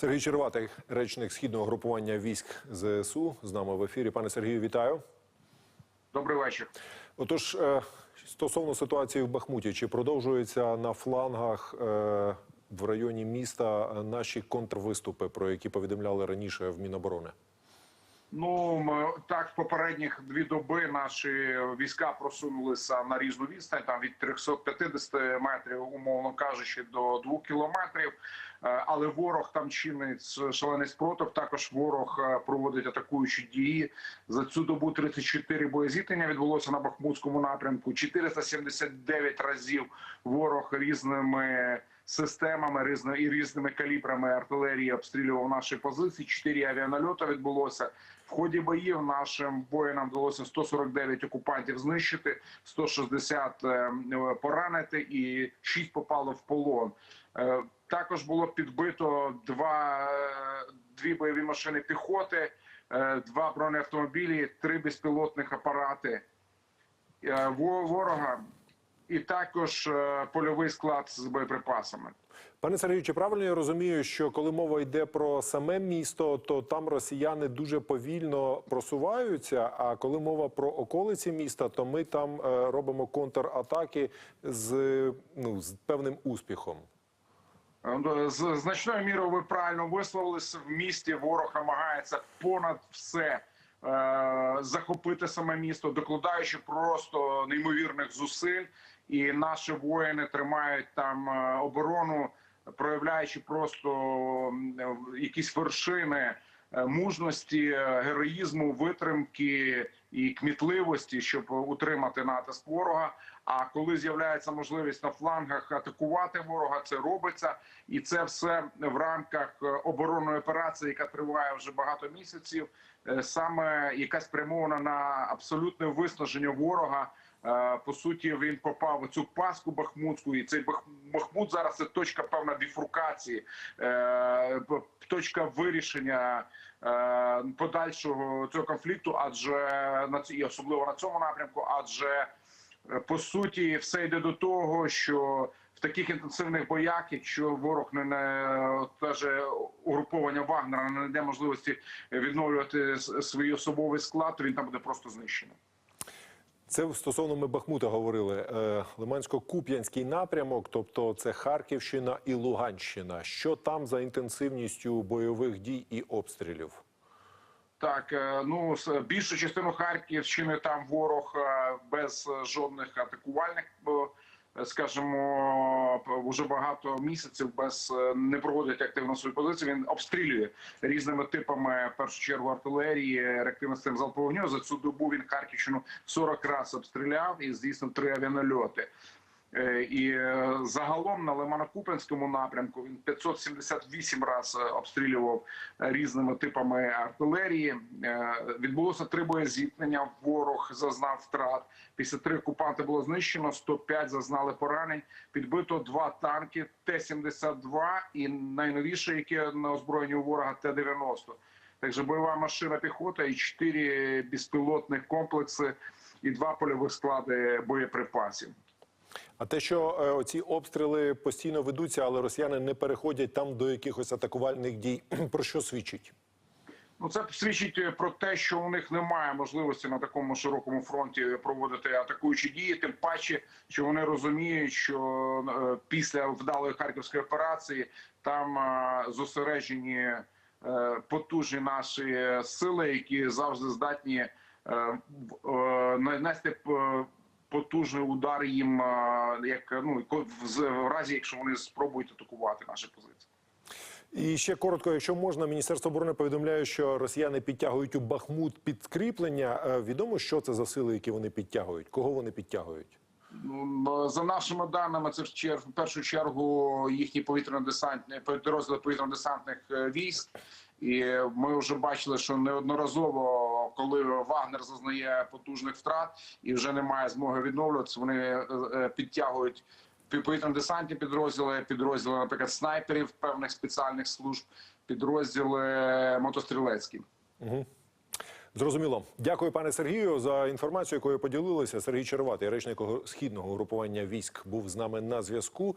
Сергій Черватий, речник східного групування військ ЗСУ, з нами в ефірі. Пане Сергію, вітаю. Добрий вечір. Отож, е, стосовно ситуації в Бахмуті, чи продовжуються на флангах е, в районі міста наші контрвиступи, про які повідомляли раніше в Міноборони? Ну так, в попередніх дві доби наші війська просунулися на різну відстань, там від 350 метрів, умовно кажучи, до 2 кілометрів. Е, Але ворог там чинить шалений спротив. Також ворог е, проводить атакуючі дії. За цю добу 34 боєзіткнення відбулося на Бахмутському напрямку. 479 разів ворог різними системами різно- і різними калібрами артилерії обстрілював наші позиції. Чотири авіанальоти відбулося. В ході боїв нашим воїнам вдалося 149 окупантів знищити, 160 е, поранити і 6 попало в полон. Е, Також було підбито два, е, дві бойові машини піхоти, два бронеавтомобілі, три безпілотних апарати ворога, і також е, польовий склад з боєприпасами. Пане Сергію, чи правильно я розумію, що коли мова йде про саме місто, то там росіяни дуже повільно просуваються. А коли мова про околиці міста, то ми там е, робимо контратаки з, ну, з певним успіхом. Е, З значною мірою ви правильно висловилися. В місті ворог намагається понад все е, захопити саме місто, докладаючи просто неймовірних зусиль. І наші воїни тримають там е, оборону, проявляючи просто е, якісь вершини е, мужності, героїзму, витримки і кмітливості, щоб утримати натиск ворога. А коли з'являється можливість на флангах атакувати ворога, це робиться, і це все в рамках оборонної операції, яка триває вже багато місяців, саме яка спрямована на абсолютне виснаження ворога. Е, По суті, він попав у цю паску бахмутську, і цей Бах- Бахмут зараз це точка певна біфуркації, е, точка вирішення е, подальшого цього конфлікту, адже на і особливо на цьому напрямку, адже по суті все йде до того, що в таких інтенсивних боях, якщо ворог не не теж угруповання Вагнера не знайде можливості відновлювати свій особовий склад, то він там буде просто знищений. Це стосовно ми Бахмута говорили. Е, Лимансько-Куп'янський напрямок, тобто це Харківщина і Луганщина. Що там за інтенсивністю бойових дій і обстрілів? Так, е, ну більшу частину Харківщини там ворог е, без жодних атакувальних, скажімо, вже багато місяців без е, не проводить активно свою позицію. Він обстрілює різними типами в першу чергу артилерії, реактивним систем залпового вогню. За цю добу він Харківщину 40 разів обстріляв і здійснив три авіанальоти. Е, І е, загалом на Лимано-Купенському напрямку він 578 разів обстрілював е, різними типами артилерії. Відбулося три боєзіткнення. Ворог зазнав втрат. 53 окупанти було знищено, 105 зазнали поранень. Підбито два танки Т-72 і найновіше, яке на озброєнні у ворога Т-90. Також бойова машина піхота і чотири безпілотних комплекси і два польових склади боєприпасів. А те, що е, оці обстріли постійно ведуться, але росіяни не переходять там до якихось атакувальних дій, про що свідчить? Ну, це свідчить е, про те, що у них немає можливості на такому широкому фронті проводити атакуючі дії. Тим паче, що вони розуміють, що е, після вдалої харківської операції там е, зосереджені е, потужні наші сили, які завжди здатні е, потужний удар їм, е, як ну в разі, якщо вони спробують атакувати наші позиції. І ще коротко, якщо можна, Міністерство оборони повідомляє, що росіяни підтягують у Бахмут підкріплення. Е, Відомо, що це за сили, які вони підтягують? Кого вони підтягують? За нашими даними, це в чер- в першу чергу їхні повітряно-десантні підрозділи повітряно-десантних е, військ. І ми вже бачили, що неодноразово, коли Вагнер зазнає потужних втрат і вже немає змоги відновлюватися, вони е, е, підтягують повітряно-десантні підрозділи, підрозділи, наприклад, снайперів певних спеціальних служб, підрозділи мотострілецькі. Зрозуміло. Дякую, пане Сергію, за інформацію, якою поділилися. Сергій Черватий, речник східного групування військ, був з нами на зв'язку.